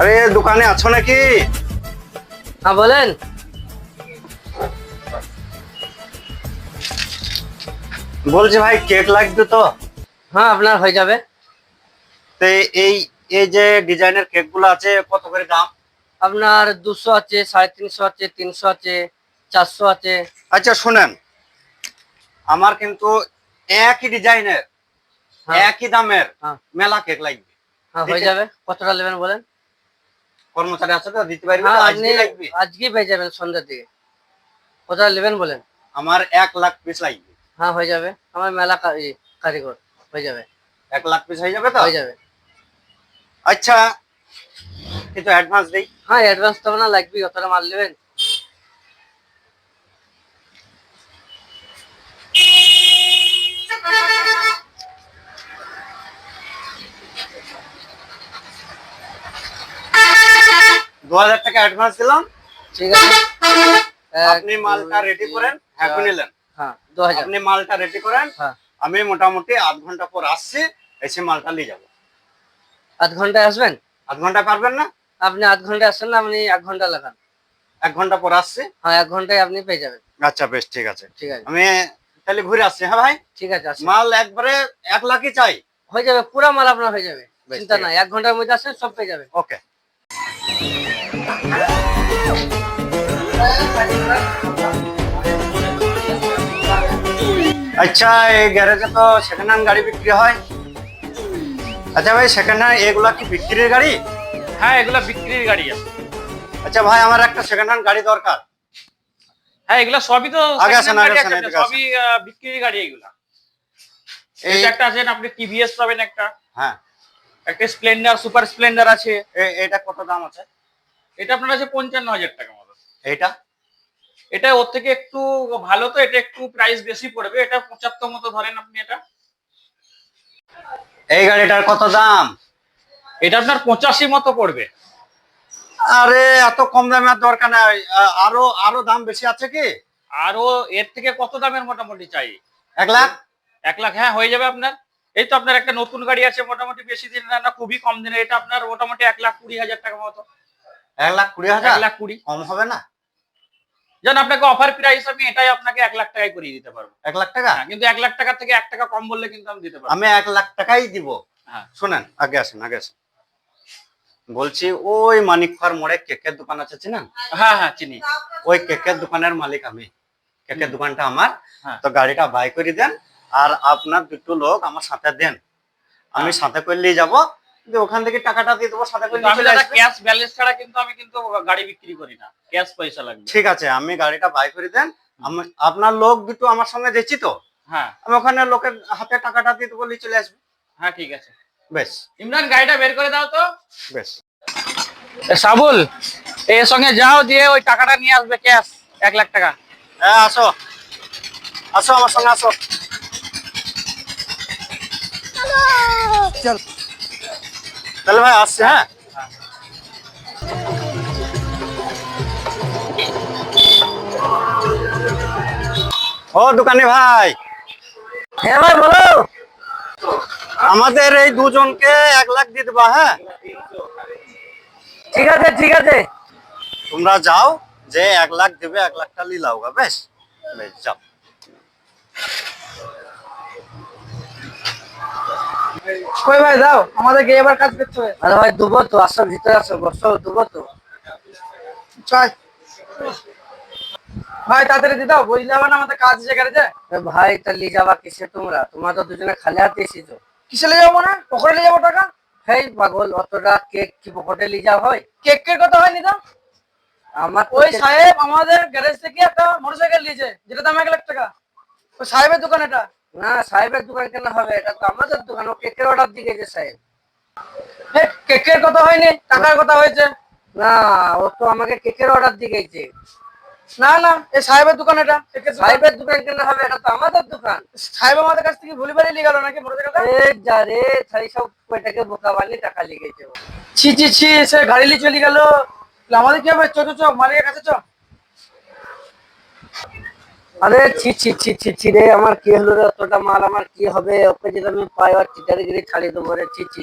আরে দোকানে আছো নাকি? হ্যাঁ বলেন। বলছি ভাই কেক লাগবে তো? হ্যাঁ আপনার হয়ে যাবে। তো এই এই যে ডিজাইনের কেকগুলো আছে কত করে দাম? আপনার দুশো আছে সাড়ে তিনশো আছে তিনশো আছে চারশো আছে। আচ্ছা শোনেন। আমার কিন্তু একই ডিজাইনের হ্যাঁ। একই দামের হ্যাঁ। মেলা কেক লাগবে। হ্যাঁ হয়ে যাবে। কতটা নেবেন বলেন? কর্মচারী আছে তো দিতে পারবে হ্যাঁ আপনি আজকে পেয়ে যাবেন সন্ধ্যার দিকে। কতটা নেবেন বলেন? আমার এক লাখ পিস লাগবে। হ্যাঁ হয়ে যাবে। আমার মেলা কারিগর হয়ে যাবে। এক লাখ পিস হয়ে যাবে তো? হয়ে যাবে। আচ্ছা কিন্তু অ্যাডভান্স দেই। হ্যাঁ অ্যাডভান্স তো না লাগবে কতটা মাল নেবেন? দু হাজার টাকা অ্যাডভান্স দিলাম। ঠিক আছে? আপনি মালটা রেডি করেন হ্যাঁ চার, নিলেন। হ্যাঁ দু হাজার। আপনি মালটা রেডি করেন হ্যাঁ। আমি মোটামুটি আধ ঘণ্টা পর আসছি এসে মালটা নিয়ে যাব। আধ ঘন্টায় আসবেন? আধ ঘণ্টা পারবেন না? আপনি আধ ঘন্টায় আসেন না আপনি এক ঘণ্টা লাগান। এক ঘণ্টা পর আসছি? হ্যাঁ এক ঘন্টায় আপনি পেয়ে যাবেন। আচ্ছা বেশ ঠিক আছে। ঠিক আছে। আমি তাহলে ঘুরে আসছি হ্যাঁ ভাই? ঠিক আছে মাল একবারে এক লাখই চাই। হয়ে যাবে পুরা মাল আপনার হয়ে যাবে। চিন্তা নাই এক ঘণ্টার মধ্যে আসেন সব পেয়ে যাবে ওকে। আচ্ছা এই গ্যারেজে তো সেকেন্ড হ্যান্ড গাড়ি বিক্রি হয়। আচ্ছা ভাই সেকেন্ড হ্যান্ড এগুলা কি বিক্রির গাড়ি? হ্যাঁ এগুলো বিক্রির গাড়ি আছে। আচ্ছা ভাই আমার একটা সেকেন্ড হ্যান্ড গাড়ি দরকার। হ্যাঁ এগুলো সবই তো আগে second আসেন, আগে আসেন, আছে, আসেন। সবই বিক্রির গাড়ি এগুলা। এই একটা আছে আপনি টিভিএস পাবেন একটা। হ্যাঁ। একটা স্প্লেন্ডার সুপার স্প্লেন্ডার আছে। এটা কত দাম আছে? এটা আপনার আছে পঞ্চান্ন হাজার টাকা মতো। এইটা এটা ওর থেকে একটু ভালো তো এটা একটু প্রাইস বেশি পড়বে। এটা পঁচাত্তর মতো ধরেন আপনি এটা। এই গাড়িটার কত দাম? এটা আপনার পঁচাশি মতো পড়বে। আরে এত কম দামের দরকার নাই। আরও আরও দাম বেশি আছে কি? আরও এর থেকে কত দামের মোটামুটি চাই? এক লাখ? এক লাখ হ্যাঁ হয়ে যাবে আপনার। এই তো আপনার একটা নতুন গাড়ি আছে মোটামুটি বেশি দিন না না খুবই কম দিনের এটা আপনার মোটামুটি এক লাখ কুড়ি হাজার টাকা মতো। এক লাখ কুড়ি হাজার? এক লাখ কুড়ি। কম হবে না? যেন আপনাকে অফার প্রাইস আমি এটাই আপনাকে এক লাখ টাকায় করিয়ে দিতে পারব। এক লাখ টাকা? হ্যাঁ, কিন্তু এক লাখ টাকা থেকে এক টাকা কম বললে কিন্তু আমি দিতে পারব। আমি এক লাখ টাকাই দিব। হ্যাঁ। শুনেন আগে আসেন আগে আসেন। বলছি ওই মানিকফার মোড়ে কেকের দোকান আছে চিনেন? হ্যাঁ হ্যাঁ চিনি। ওই কেকের দোকানের মালিক আমি। কেকের দোকানটা আমার। হ্যাঁ। তো গাড়িটা বাই করে দেন আর আপনার দুটো লোক আমার সাথে দেন। আমি। সাথে করে নিয়ে যাব। দিয়ে ওখান থেকে টাকাটা দিয়ে দেবো সাথে করে চলে ক্যাশ ব্যালেন্স ছাড়া কিন্তু আমি কিন্তু গাড়ি বিক্রি করি না। ক্যাশ পয়সা লাগবে। ঠিক আছে আমি গাড়িটা বাই করে দেন। আপনার লোক দুটো আমার সঙ্গে দেখছি তো? হ্যাঁ। আমি ওখানে লোকের হাতে টাকাটা দিয়ে দেবো চলে আসবে। হ্যাঁ ঠিক আছে। বেশ। ইমরান গাড়িটা বের করে দাও তো। বেশ। সাবুল এর সঙ্গে যাও দিয়ে ওই টাকাটা নিয়ে আসবে ক্যাশ এক লাখ টাকা। হ্যাঁ আসো। আসো আমার সঙ্গে আসো। তাহলে ভাই আসছে হ্যাঁ ও দোকানি ভাই হ্যাঁ ভাই বলো আমাদের এই দুজনকে এক লাখ দিয়ে দেবা হ্যাঁ ঠিক আছে ঠিক আছে তোমরা যাও যে এক লাখ দেবে এক লাখটা লিলাও গা বেশ বেশ যাও কই ভাই দাও আমাদেরকে এবার কাজ করতে হবে। আরে ভাই দুবো তো আসো ভিতরে আসো বসো দুবো তো। চল। ভাই তাড়াতাড়ি দাও বুঝলে আবার আমাদের কাজ যে ভাই তা নিয়ে যাবা কিসে তোমরা? তোমরা তো দুজনে খালি হাতে এসেছ। কিসে নিয়ে যাব না পকেটে নিয়ে যাব টাকা? হেই পাগল অতটা কেক কি পকেটে নিয়ে যাওয়া হয়? কেকের কথা হয়নি তো আমার ওই সাহেব আমাদের গ্যারেজ থেকে একটা মোটরসাইকেল নিয়েছে যেটা দাম এক লাখ টাকা। ওই সাহেবের দোকান এটা। না সাহেবের দোকান কেন হবে এটা তো আমাদের দোকান ও কেকের অর্ডার দিয়ে গেছে সাহেব। কেকের কথা হয়নি টাকার কথা হয়েছে। না ও তো আমাকে কেকের অর্ডার দিয়ে গেছে। না না এই সাহেবের দোকান এটা। সাহেবের দোকান কেন হবে এটা তো আমাদের দোকান। সাহেব আমাদের কাছ থেকে ভুলি বাড়ি নিয়ে গেল নাকি মোটরসাইকেলটা এ যা রে তাই সব কয়টাকে বোকা বানিয়ে টাকা লিখেছে ও। ছি ছি ছি সে গাড়ি নিয়ে চলে গেল। আমাদের কি হবে? চো চো মালিকের কাছে চো। আরে ছি ছি ছি ছি ছি রে, আমার কি হলো রে? অতটা মাল, আমার কি হবে? ওকে যদি আমি পাই আর চিটারিগিরি ছাড়িয়ে দেবো রে? ছি ছি।